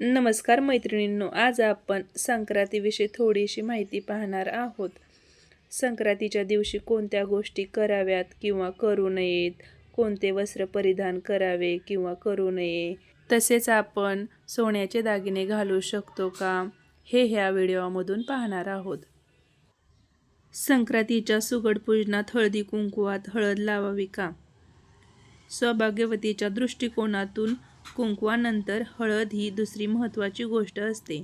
नमस्कार मैत्रिणींनो आज आपण संक्रांतीविषयी थोडीशी माहिती पाहणार आहोत. संक्रांतीच्या दिवशी कोणत्या गोष्टी कराव्यात किंवा करू नयेत? कोणते वस्त्र परिधान करावे किंवा करू नये? तसेच आपण सोन्याचे दागिने घालू शकतो का? हे ह्या व्हिडिओमधून पाहणार आहोत. संक्रांतीच्या सुगड पूजनात हळदी कुंकुवात हळद लावावी का? सौभाग्यवतीच्या दृष्टिकोनातून कुंकवानंतर हळद ही दुसरी महत्त्वाची गोष्ट असते.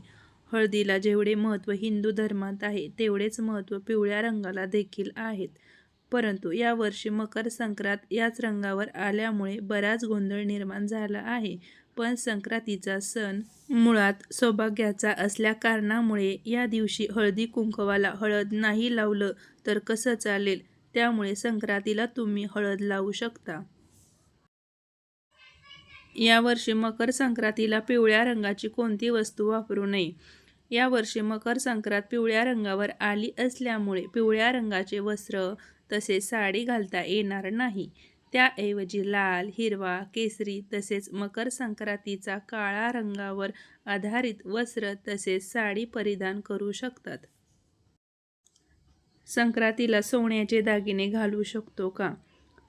हळदीला जेवढे महत्त्व हिंदू धर्मात आहे तेवढेच महत्त्व पिवळ्या रंगाला देखील आहेत. परंतु यावर्षी मकर संक्रांत याच रंगावर आल्यामुळे बराच गोंधळ निर्माण झाला आहे. पण संक्रांतीचा सण मुळात सौभाग्याचा असल्या कारणामुळे या दिवशी हळदी कुंकवाला हळद नाही लावलं तर कसं चालेल? त्यामुळे संक्रांतीला तुम्ही हळद लावू शकता. यावर्षी मकर संक्रांतीला पिवळ्या रंगाची कोणती वस्तू वापरू नये? यावर्षी मकर संक्रांत पिवळ्या रंगावर आली असल्यामुळे पिवळ्या रंगाचे वस्त्र तसेच साडी घालता येणार नाही. त्याऐवजी लाल हिरवा केसरी तसेच मकर संक्रांतीचा काळा रंगावर आधारित वस्त्र तसेच साडी परिधान करू शकतात. संक्रांतीला सोन्याचे दागिने घालू शकतो का?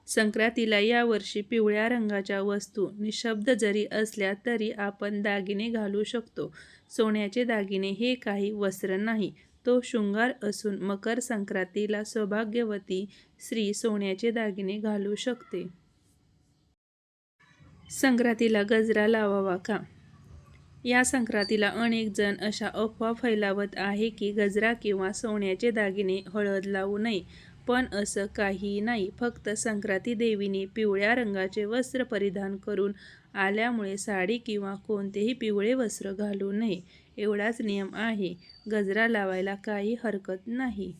संक्रांतीला यावर्षी पिवळ्या रंगाच्या वस्तू निशब्द जरी असल्या तरी आपण दागिने घालू शकतो. सोन्याचे दागिने हे काही वस्त्र नाही. तो शृंगार असून मकर संक्रांतीला सौभाग्यवती स्त्री सोन्याचे दागिने घालू शकते. संक्रांतीला गजरा लावावा का? या संक्रांतीला अनेक जण अशा अफवा फैलावत आहे की गजरा किंवा सोन्याचे दागिने हळद लावू नये. पण असं काही नाही. फक्त संक्रांती देवीने पिवळ्या रंगाचे वस्त्र परिधान करून आल्यामुळे साडी किंवा कोणतेही पिवळे वस्त्र घालू नये. एवढाच नियम आहे. गजरा लावायला काही हरकत नाही.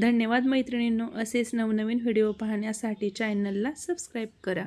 धन्यवाद मैत्रिणींनो. असेच नवनवीन व्हिडिओ पाहण्यासाठी चॅनलला सबस्क्राईब करा.